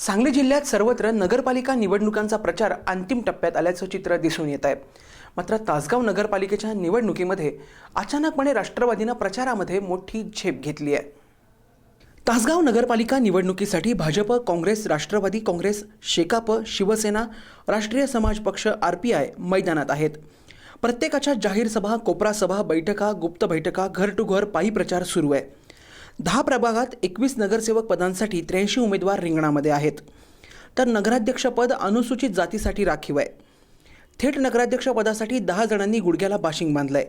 सांगली जिल्ह्यात सर्वत्र नगरपालिका निवडणुकांचा प्रचार अंतिम टप्प्यात आल्याचं चित्र दिसून येत आहे. मात्र तासगाव नगरपालिकेच्या निवडणुकीमध्ये अचानकपणे राष्ट्रवादीनं प्रचारामध्ये मोठी झेप घेतली आहे. तासगाव नगरपालिका निवडणुकीसाठी भाजप काँग्रेस राष्ट्रवादी काँग्रेस शेकाप शिवसेना राष्ट्रीय समाज पक्ष आर पी आय मैदानात आहेत. प्रत्येकाच्या जाहीर सभा कोपरा सभा बैठका गुप्त बैठका घर टू घर पायी प्रचार सुरू आहे. दहा प्रभागात एकवीस नगरसेवक पदांसाठी त्र्याऐंशी उमेदवार रिंगणामध्ये आहेत. तर नगराध्यक्षपद अनुसूचित जातीसाठी राखीव आहे. थेट नगराध्यक्षपदासाठी दहा जणांनी गुडघ्याला बाशिंग बांधलंय.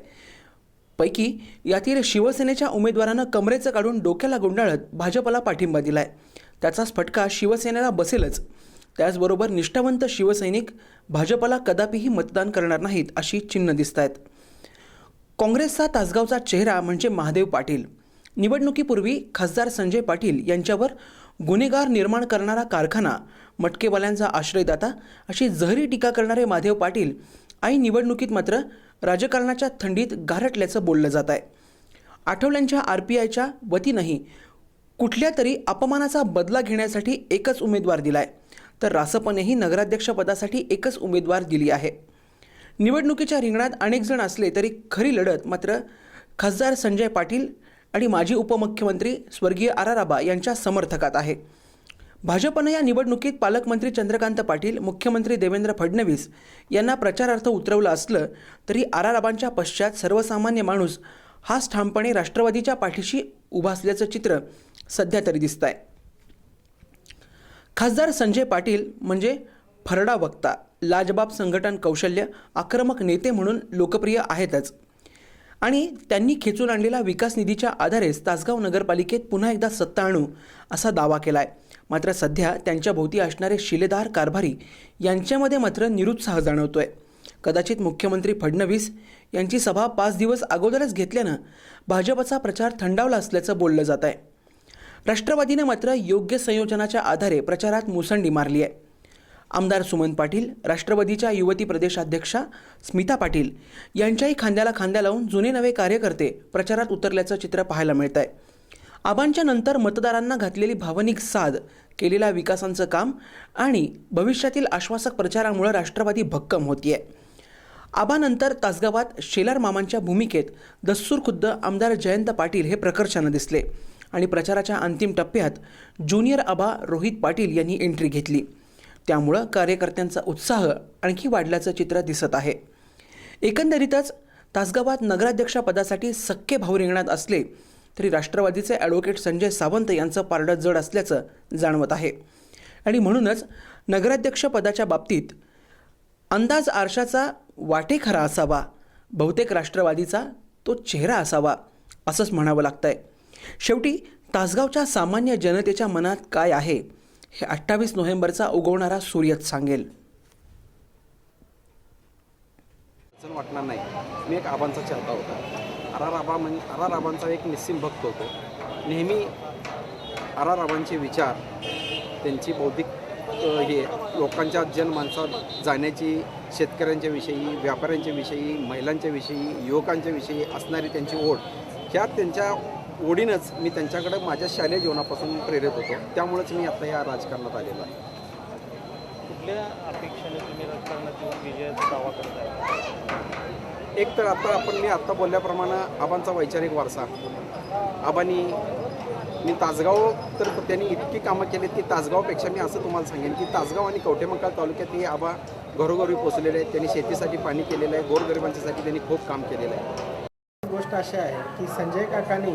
पैकी यातील शिवसेनेच्या उमेदवारानं कमरेचं काढून डोक्याला गुंडाळत भाजपला पाठिंबा दिलाय. त्याचाच फटका शिवसेनेला बसेलच. त्याचबरोबर निष्ठावंत शिवसैनिक भाजपला कदापिही मतदान करणार नाहीत अशी चिन्ह दिसत आहेत काँग्रेसचा तासगावचा चेहरा म्हणजे महादेव पाटील. निवडणुकीपूर्वी खासदार संजय पाटील यांच्यावर गुन्हेगार निर्माण करणारा कारखाना मटकेवाल्यांचा आश्रयदाता अशी जहरी टीका करणारे माधव पाटील आई निवडणुकीत मात्र राजकारणाच्या थंडीत गारटल्याचं बोललं जात आहे. आठवल्यांच्या आर पी आयच्या वतीनंही कुठल्या तरी अपमानाचा बदला घेण्यासाठी एकच उमेदवार दिलाय. तर रासपनेही नगराध्यक्षपदासाठी एकच उमेदवार दिली आहे. निवडणुकीच्या रिंगणात अनेक जण असले तरी खरी लढत मात्र खासदार संजय पाटील आणि माजी उपमुख्यमंत्री स्वर्गीय आराराबा यांच्या समर्थकात आहे. भाजपनं या निवडणुकीत पालकमंत्री चंद्रकांत पाटील मुख्यमंत्री देवेंद्र फडणवीस यांना प्रचारार्थ उतरवलं असलं तरी आराराबांच्या पश्चात सर्वसामान्य माणूस हाच ठामपणे राष्ट्रवादीच्या पाठीशी उभा असल्याचं चित्र सध्या तरी दिसत आहे खासदार संजय पाटील म्हणजे फरडा वक्ता लाजबाब संघटन कौशल्य आक्रमक नेते म्हणून लोकप्रिय आहेतच. आणि त्यांनी खेचून आणलेला विकास निधीच्या आधारेच तासगाव नगरपालिकेत पुन्हा एकदा सत्ता आणू असा दावा केला आहे मात्र सध्या त्यांच्या भोवती असणारे शिलेदार कारभारी यांच्यामध्ये मात्र निरुत्साह जाणवतोय. कदाचित मुख्यमंत्री फडणवीस यांची सभा पाच दिवस अगोदरच घेतल्यानं भाजपचा प्रचार थंडावला असल्याचं बोललं जात आहे राष्ट्रवादीने मात्र योग्य संयोजनाच्या आधारे प्रचारात मुसंडी मारली आहे आमदार सुमन पाटील राष्ट्रवादीच्या युवती प्रदेशाध्यक्षा स्मिता पाटील यांच्याही खांद्याला खांद्या लावून जुने नवे कार्यकर्ते प्रचारात उतरल्याचं चित्र पाहायला मिळत आहे आबांच्या नंतर मतदारांना घातलेली भावनिक साध केलेल्या विकासांचं काम आणि भविष्यातील आश्वासक प्रचारामुळे राष्ट्रवादी भक्कम होतीये. आबानंतर तासगावात शेलार मामांच्या भूमिकेत दस्तूर खुद्द आमदार जयंत पाटील हे प्रकर्षानं दिसले आणि प्रचाराच्या अंतिम टप्प्यात ज्युनियर आबा रोहित पाटील यांनी एंट्री घेतली. त्यामुळं कार्यकर्त्यांचा उत्साह आणखी वाढल्याचं चित्र दिसत आहे. एकंदरीतच तासगावात नगराध्यक्षपदासाठी सख्खे भाऊ रिंगणात असले तरी राष्ट्रवादीचे ॲडव्होकेट संजय सावंत यांचं पारडं जड असल्याचं जाणवत आहे. आणि म्हणूनच नगराध्यक्षपदाच्या बाबतीत अंदाज आरशाचा वाटेखरा असावा बहुतेक राष्ट्रवादीचा तो चेहरा असावा असंच म्हणावं लागतंय. शेवटी तासगावच्या सामान्य जनतेच्या मनात काय आहे? हे अठ्ठावीस नोव्हेंबरचा उगवणारा सूर्यच सांगेल. वाटणार नाही. मी एक आबांचा चाहता होता. आर आबा म्हणजे आर आबांचा एक निस्सिम भक्त होतो. नेहमी आर राबांचे आबांचे विचार त्यांची बौद्धिक हे लोकांच्या जनमानसात जाण्याची शेतकऱ्यांच्या विषयी व्यापाऱ्यांच्या विषयी महिलांच्या विषयी युवकांच्या विषयी असणारी त्यांची ओढ ह्या त्यांच्या ओढीनंच मी त्यांच्याकडे माझ्या शालेय जीवनापासून प्रेरित होतो. त्यामुळेच मी आता या राजकारणात आलेलो आहे. कुठल्या अपेक्षेने तुम्ही राजकारणात येऊन विजयाचा दावा करताय एक तर आता आपण मी आत्ता बोलल्याप्रमाणे आबांचा वैचारिक वारसा. आबांनी मी तासगाव तर त्यांनी इतकी कामं केली की तासगावपेक्षा मी असं तुम्हाला सांगेन की तासगाव आणि कवठेमंकाळ तालुक्यात हे आबा घरोघरी पोचलेले आहेत. त्यांनी शेतीसाठी पाणी केलेलं आहे गोरगरिबांच्यासाठी त्यांनी खूप काम केलेलं आहे. गोष्ट अशी आहे की संजय काकांनी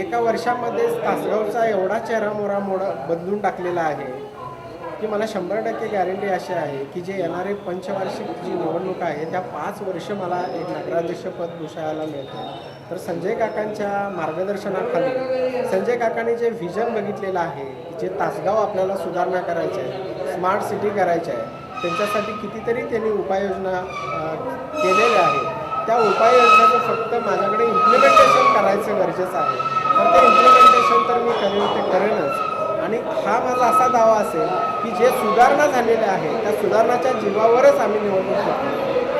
एका वर्षामध्येच तासगावचा एवढा चेहरा मोडा बदलून टाकलेला आहे की मला शंभर टक्के गॅरंटी अशी आहे की जे येणारे पंचवार्षिक जी निवडणूक आहे त्या पाच वर्ष मला एक नगराध्यक्षपद भूषायला मिळतं. तर संजय काकांच्या मार्गदर्शनाखाली संजय काकांनी जे व्हिजन बघितलेलं आहे जे तासगाव आपल्याला सुधारणा करायचे आहे स्मार्ट सिटी करायचे आहे त्यांच्यासाठी कितीतरी त्यांनी उपाययोजना केलेल्या आहेत. त्या उपाययोजनेचं फक्त माझ्याकडे इम्प्लिमेंटेशन करायचं गरजेचं आहे. तर ते इम्प्लिमेंटेशन तर मी करेन ते करेनच. आणि हा माझा असा दावा असेल की जे सुधारणा झालेल्या आहे त्या सुधारणाच्या जीवावरच आम्ही निवडणूक शकतो